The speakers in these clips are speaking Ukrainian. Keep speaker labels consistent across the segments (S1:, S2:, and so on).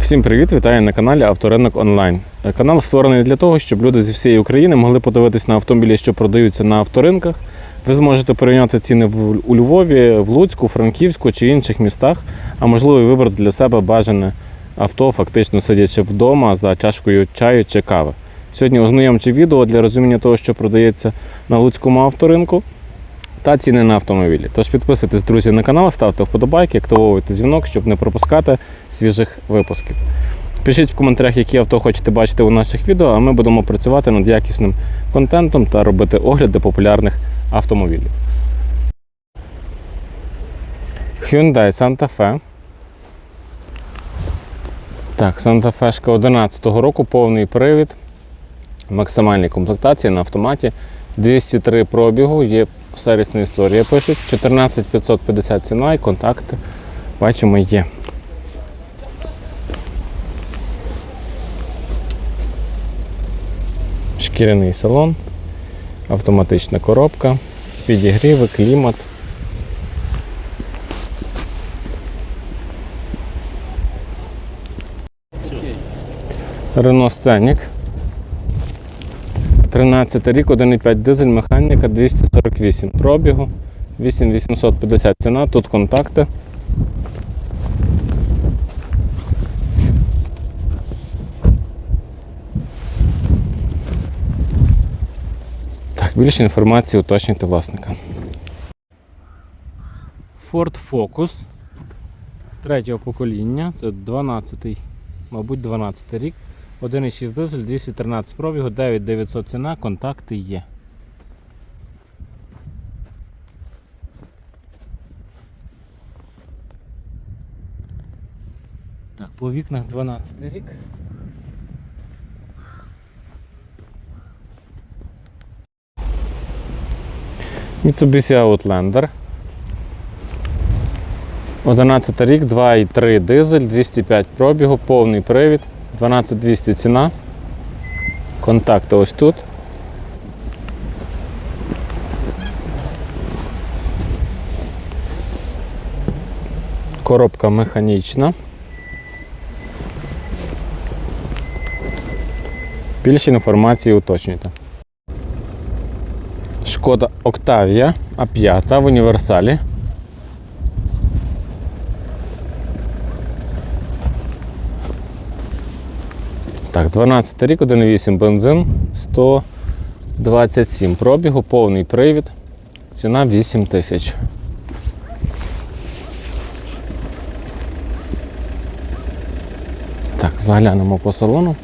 S1: Всім привіт! Вітаю на каналі Авторинок Онлайн. Е, Канал створений для того, щоб люди зі всієї України могли подивитись на автомобілі, що продаються на авторинках. Ви зможете порівняти ціни у Львові, в Луцьку, Франківську чи інших містах, а можливо вибрати для себе бажане авто, фактично сидячи вдома за чашкою чаю чи кави. Сьогодні ознайомче відео для розуміння того, що продається на Луцькому авторинку та ціни на автомобілі. Тож підписуйтесь, друзі, на канал, ставте вподобайки, активовуйте дзвінок, щоб не пропускати свіжих випусків. Пишіть в коментарях, які авто хочете бачити у наших відео, а ми будемо працювати над якісним контентом та робити огляди популярних автомобілів. Hyundai Santa Fe. Так, Santa Fe 11 року, повний привід, максимальні комплектації на автоматі. 203 пробігу, є сервісна історія. Пишуть 14550 ціна і контакти. Бачимо, є. Шкіряний салон, автоматична коробка, підігріви, клімат. Renault Scenic. 13 рік, 1,5 дизель, механіка 248 пробігу, 8850 ціна, тут контакти. Так, більше інформації уточнюйте власника. Ford Focus третього покоління, це 12-й, мабуть, 12 й рік. 1,6 дизель, 213 пробігу, 9900 ціна, контакти є. Так, по вікнах 12 рік. Mitsubishi Outlander. 11 рік, 2,3 дизель, 205 пробігу, повний привід, 12200 ціна. Контакти ось тут. Коробка механічна. Більше інформації уточнюйте. Шкода Octavia А5 в універсалі. Так, 12 рік, 1,8 бензин, 127 пробігу, повний привід. Ціна 8 тисяч. Так, заглянемо по салону.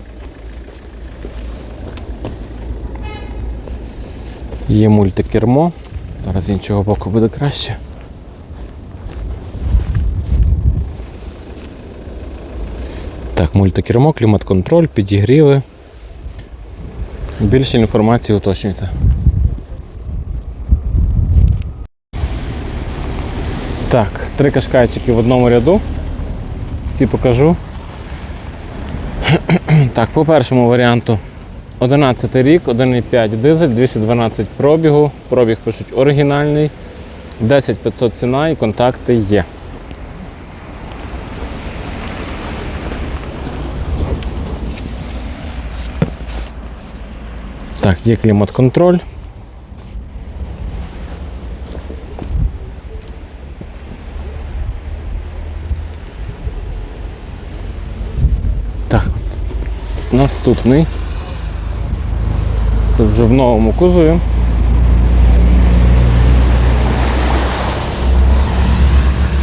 S1: Є мультикермо. Зараз іншого боку буде краще. Мультикермо, клімат-контроль, підігріви. Більше інформації уточнюйте. Так, три кашкайчики в одному ряду. Всі покажу. Так, по першому варіанту 11 рік, 1,5 дизель, 212 пробігу. Пробіг пишуть оригінальний. 10500 ціна і контакти є. Так, є клімат-контроль. Так, наступний. Це вже в новому кузові.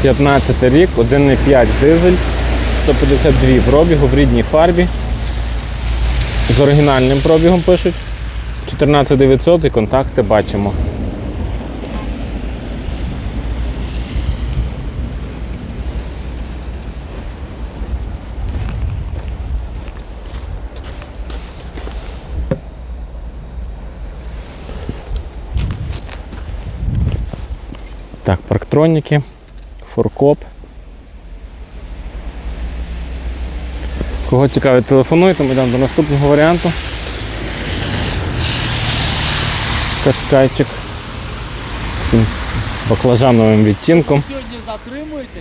S1: П'ятнадцятий рік, 1,5 дизель, 152 пробігу в рідній фарбі. З оригінальним пробігом пишуть. 14900 і контакти бачимо. Так, парктроніки, форкоп. Кого цікавить, телефонуйте, ми йдемо до наступного варіанту. Кашкайчик. З баклажановим відтінком.
S2: Сьогодні затримуєте?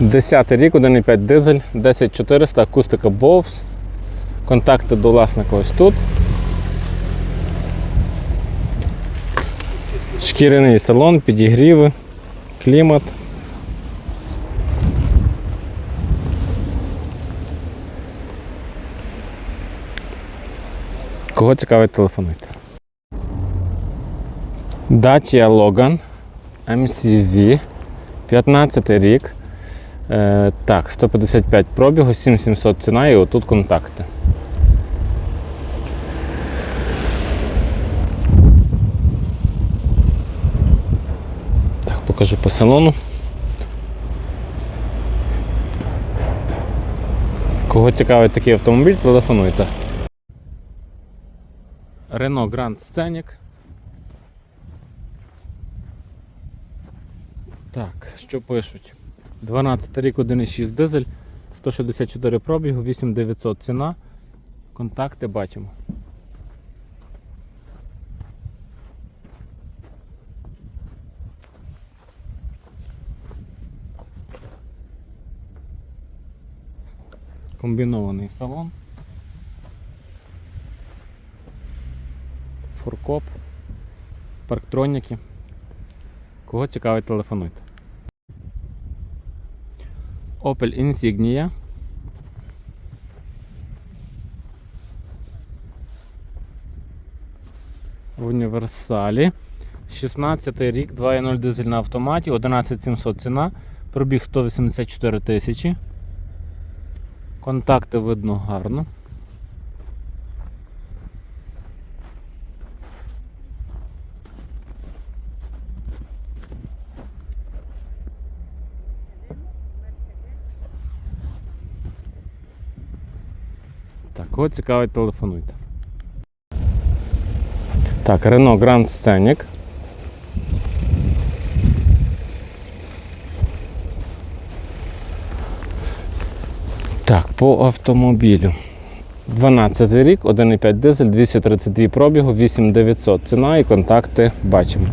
S1: 10 рік, 1,5 дизель, 10400, акустика Bose. Контакти до власника ось тут. Шкіряний салон, підігріви, клімат. Кого цікавить, телефонуйте. Dacia Logan MCV 15 рік. Е, так, 155 пробігу, 7700 ціна і отут контакти. Так, покажу по салону. Кого цікавить такий автомобіль, телефонуйте. Renault Grand Scenic. Так, що пишуть? 12 рік 1,6 дизель, 164 пробігу, 8900 ціна. Контакти бачимо. Комбінований салон. Фуркоп, парктроніки. Кого цікавить, телефонуйте. Opel Insignia. В універсалі. 16 рік, 2.0 дизель на автоматі, 11700 ціна, пробіг 184 тисячі. Контакти видно гарно. Так, кого цікавить, телефонуйте. Так, Renault Grand Scenic. Так, по автомобілю. 12 рік, 1,5 дизель, 232 пробігу, 8900 ціна і контакти бачимо.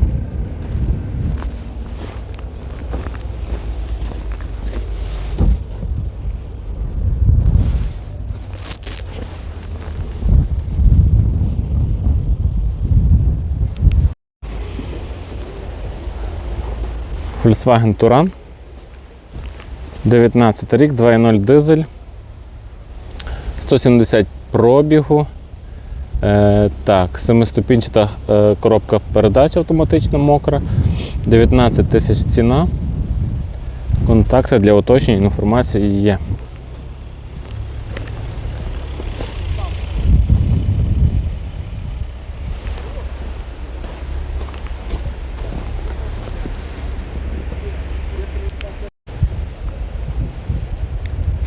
S1: Volkswagen Touran. 19 рік, 2.0 дизель. 170 пробігу. Е, так, семиступінчата е, коробка передач автоматична мокра. 19 тисяч ціна. Контакти для уточнення інформації є.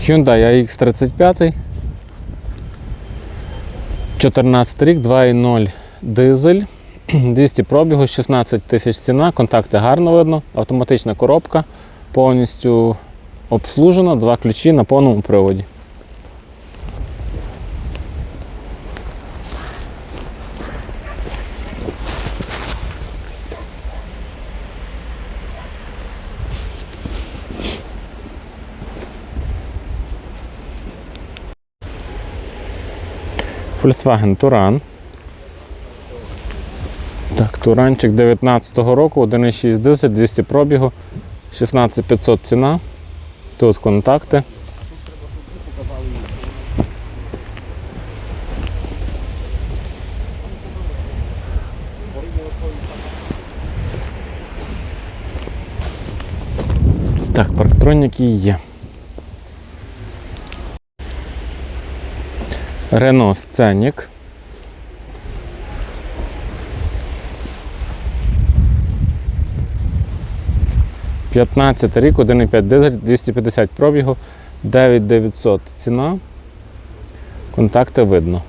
S1: Hyundai AX35. 14 рік, 2.0 дизель, 200 пробігу, 16 тисяч ціна, контакти гарно видно, автоматична коробка, повністю обслужена, два ключі на повному приводі. Volkswagen Touran. Так, Туранчик 19-го року, 1,6 дизель, 200 пробігу, 16500 ціна. Тут контакти. Так, парктроніки є. Renault Scenic. П'ятнадцятий рік, 1,5 дизель, 250 пробігу, 9900 ціна. Контакти видно.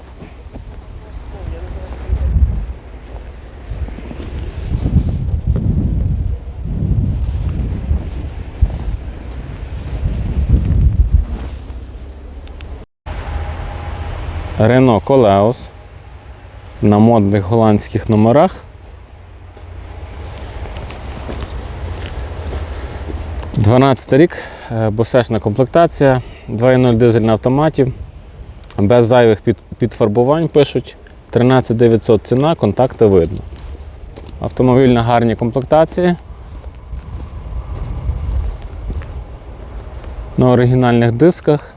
S1: Renault Coleos на модних голландських номерах. 12 рік, е, босешна комплектація, 2.0 дизель на автоматі, без зайвих підфарбувань пишуть. 13 900 ціна, контакти видно. Автомобіль на гарній комплектації. На оригінальних дисках.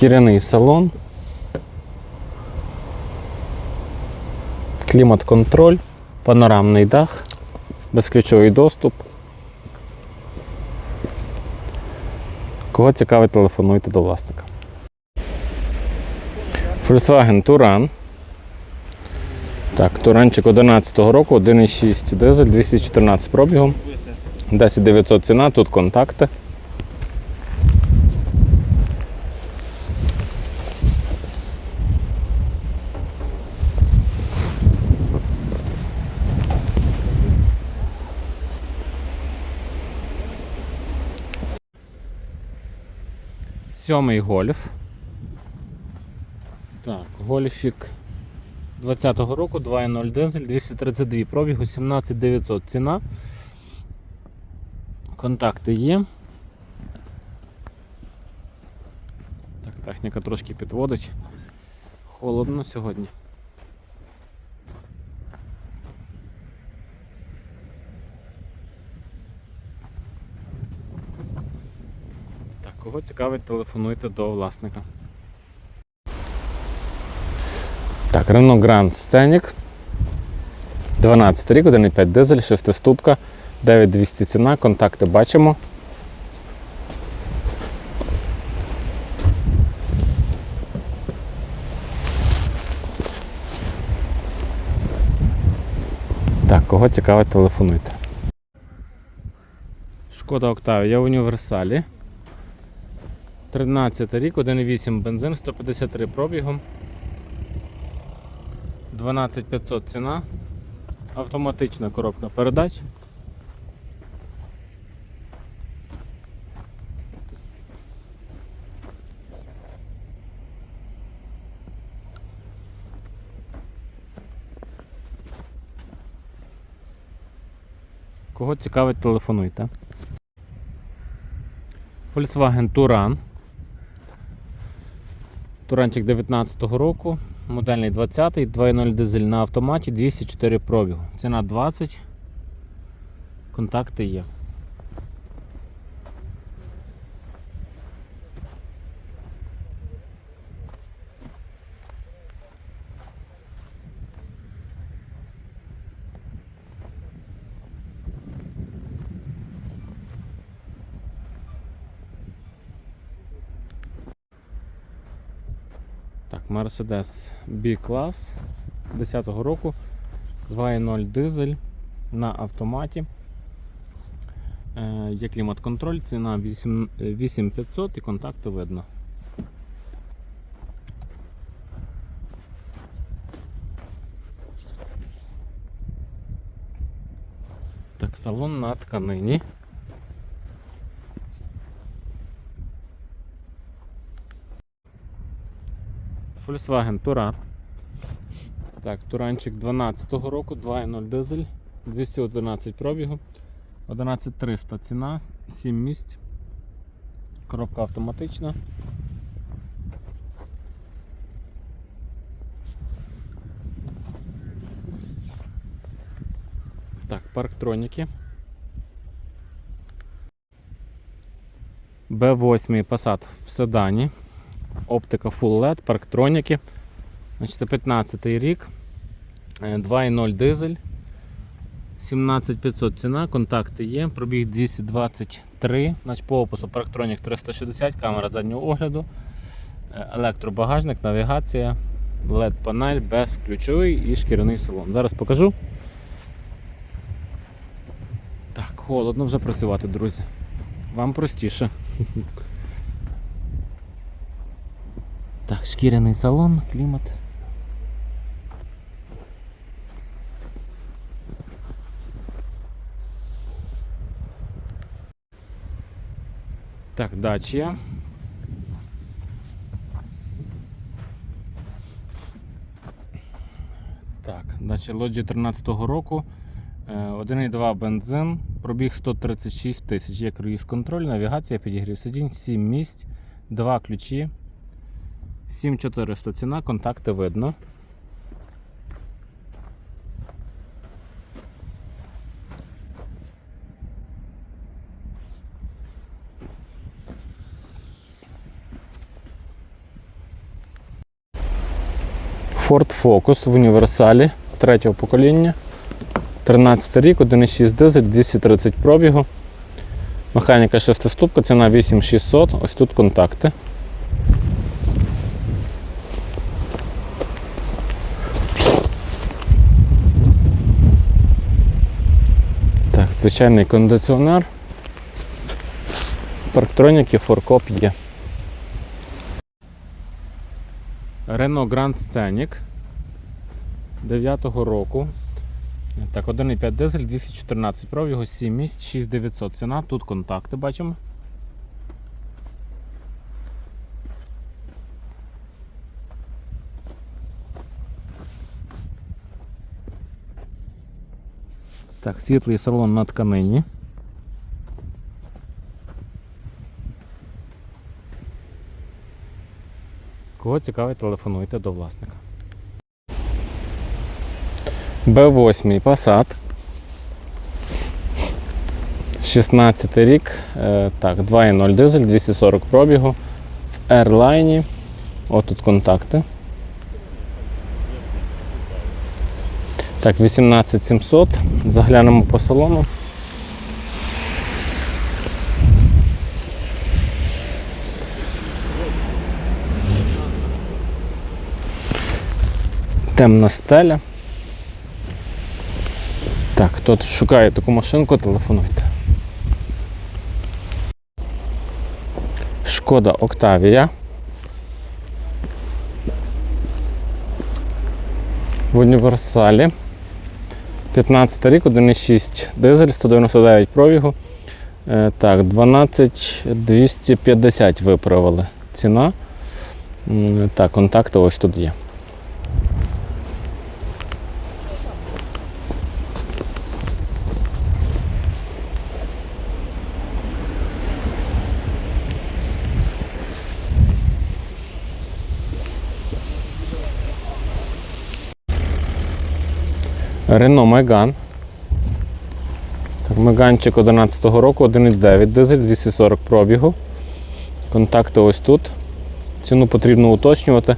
S1: Шкіряний салон. Клімат-контроль, панорамний дах, безключовий доступ. Кого цікавить, телефонуйте до власника. Volkswagen Touran. Так, Туранчик 11 року, 1,6 дизель, 214 пробігом. 10 900 ціна, тут контакти. Сьомий гольф. Так, гольфік 20-го року, 2.0 дизель, 232 пробігу, 17900 ціна. Контакти є. Так, техніка трошки підводить. Холодно сьогодні. Так, кого цікавить, телефонуйте до власника. Так, Renault Grand Scenic. 12 рік, 1,5 дизель, 6 ступка, 9200 ціна, контакти бачимо. Так, кого цікавить, телефонуйте. Шкода Октавія в універсалі. 13 рік, 1,8 бензин, 153 пробігом. 12500 ціна. Автоматична коробка передач. Кого цікавить, телефонуйте. Volkswagen Touran. Туранчик 19-го року, модельний 20-й, 2.0 дизель на автоматі, 204 пробігу. Ціна 20. Контакти є. Так, Mercedes B-клас 10-го року, 2.0 дизель на автоматі. Е, Є клімат-контроль, ціна 8 е, 8500 і контакти видно. Так, салон на тканині. Volkswagen Touran. Так, Туранчик 12-го року, 2.0 дизель, 211 пробігу, 11300 ціна, 7 місць. Коробка автоматична. Так, парктроніки. Б8 Passat в седані. Оптика Full LED, парктроніки. Значить, 15 рік. Е, 2.0 дизель. 17500 ціна, контакти є, пробіг 223, значить по опису парктронік 360, камера заднього огляду, е, електробагажник, навігація, LED-панель, безключовий і шкіряний салон. Зараз покажу. Так, холодно вже працювати, друзі. Вам простіше. Так, шкіряний салон, клімат. Так, дача. Так, дача лоджі 13-го року. Е, 1,2 бензин, пробіг 136 тисяч. Є круїз контроль, навігація, підігрів сидінь, 7 місць, 2 ключі. 7400 ціна, контакти видно. Ford Focus в універсалі третього покоління. 13 рік, 1,6 дизель, 230 пробігу. Механіка шестиступка, ціна 8600. Ось тут контакти. Звичайний кондиціонер. Парктроніки, форкоп є. Renault Grand Scenic 9 року. Так, 1,5 дизель, 214 пробігу, 7 місць, 6900 ціна. Тут контакти бачимо. Так, світлий салон на тканині. Кого цікавить, телефонуйте до власника. Б8 Passat. 16 рік. Е, так, 2.0 дизель, 240 пробігу. В Airline. От тут контакти. Так, 18700. Заглянемо по салону. Темна стеля. Так, хто шукає таку машинку, телефонуйте. Шкода Октавія. В універсалі. 15 рік, 1,6 дизель, 199 пробігу. Е, Так, 12250 виправили ціна. Так, контакти ось тут є. Renault Megane. Так, Меганчик 11 року, 1,9 дизель, 240 пробігу. Контакти ось тут. Ціну потрібно уточнювати.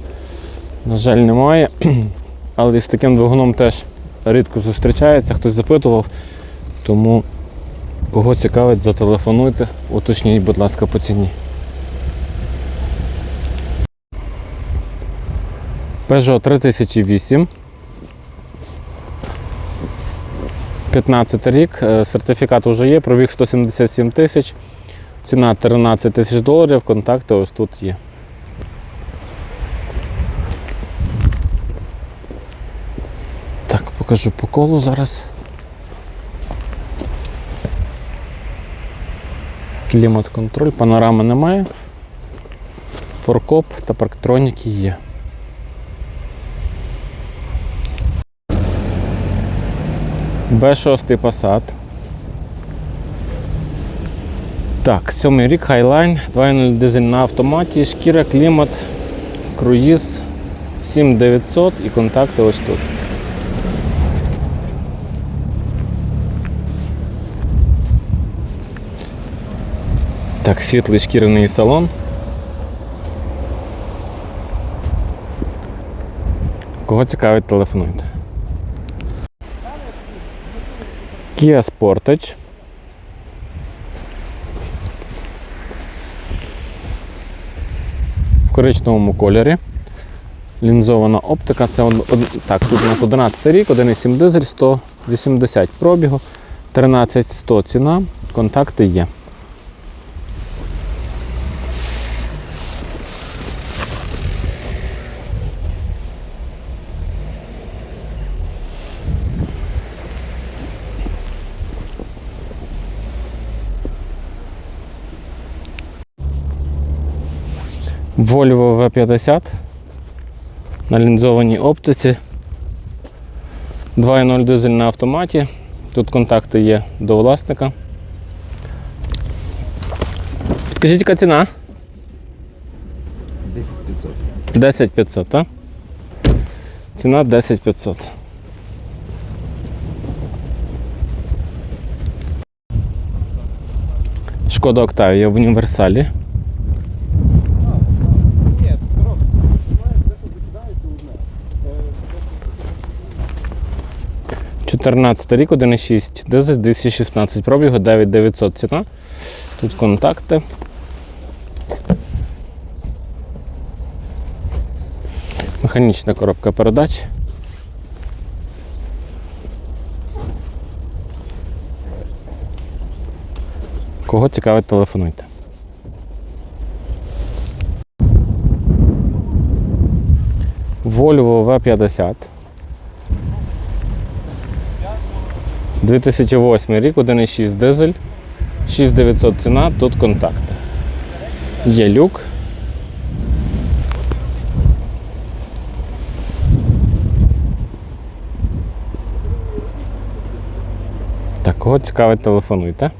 S1: На жаль, немає. Але з таким двигуном теж рідко зустрічається, хтось запитував. Тому кого цікавить, зателефонуйте, уточніть, будь ласка, по ціні. Peugeot 3008. 15 рік, е, сертифікат вже є, пробіг 177 тисяч, ціна 13 тисяч доларів, контакти ось тут є. Так, покажу по колу зараз. Клімат контроль, панорами немає. Форкоп та парктроніки є. Б6 Passat. Так, сьомий рік Highline, 2.0 дизель на автоматі, шкіра, клімат, круїз 7900 і контакти ось тут. Так, світлий шкіряний салон. Кого цікавить, телефонуйте. Kia Sportage. В коричневому кольорі. Лінзована оптика. Це так, тут у нас 11 рік, 1,7 дизель, 180 пробігу, 13100 ціна, контакти є. Volvo V50 на лінзованій оптиці. 2.0 дизель на автоматі. Тут контакти є до власника. Скажіть, яка ціна?
S2: 10 500.
S1: так? Ціна 10 500. Шкода Октавія в універсалі. 14 рік, 1,6, дизель 216, пробігу 9900 ціна. Тут контакти. Механічна коробка передач. Кого цікавить, телефонуйте. Volvo V50. 2008 рік, 1,6 дизель, 6900 ціна, тут контакти. Є люк. Так, кого цікавить, телефонуйте.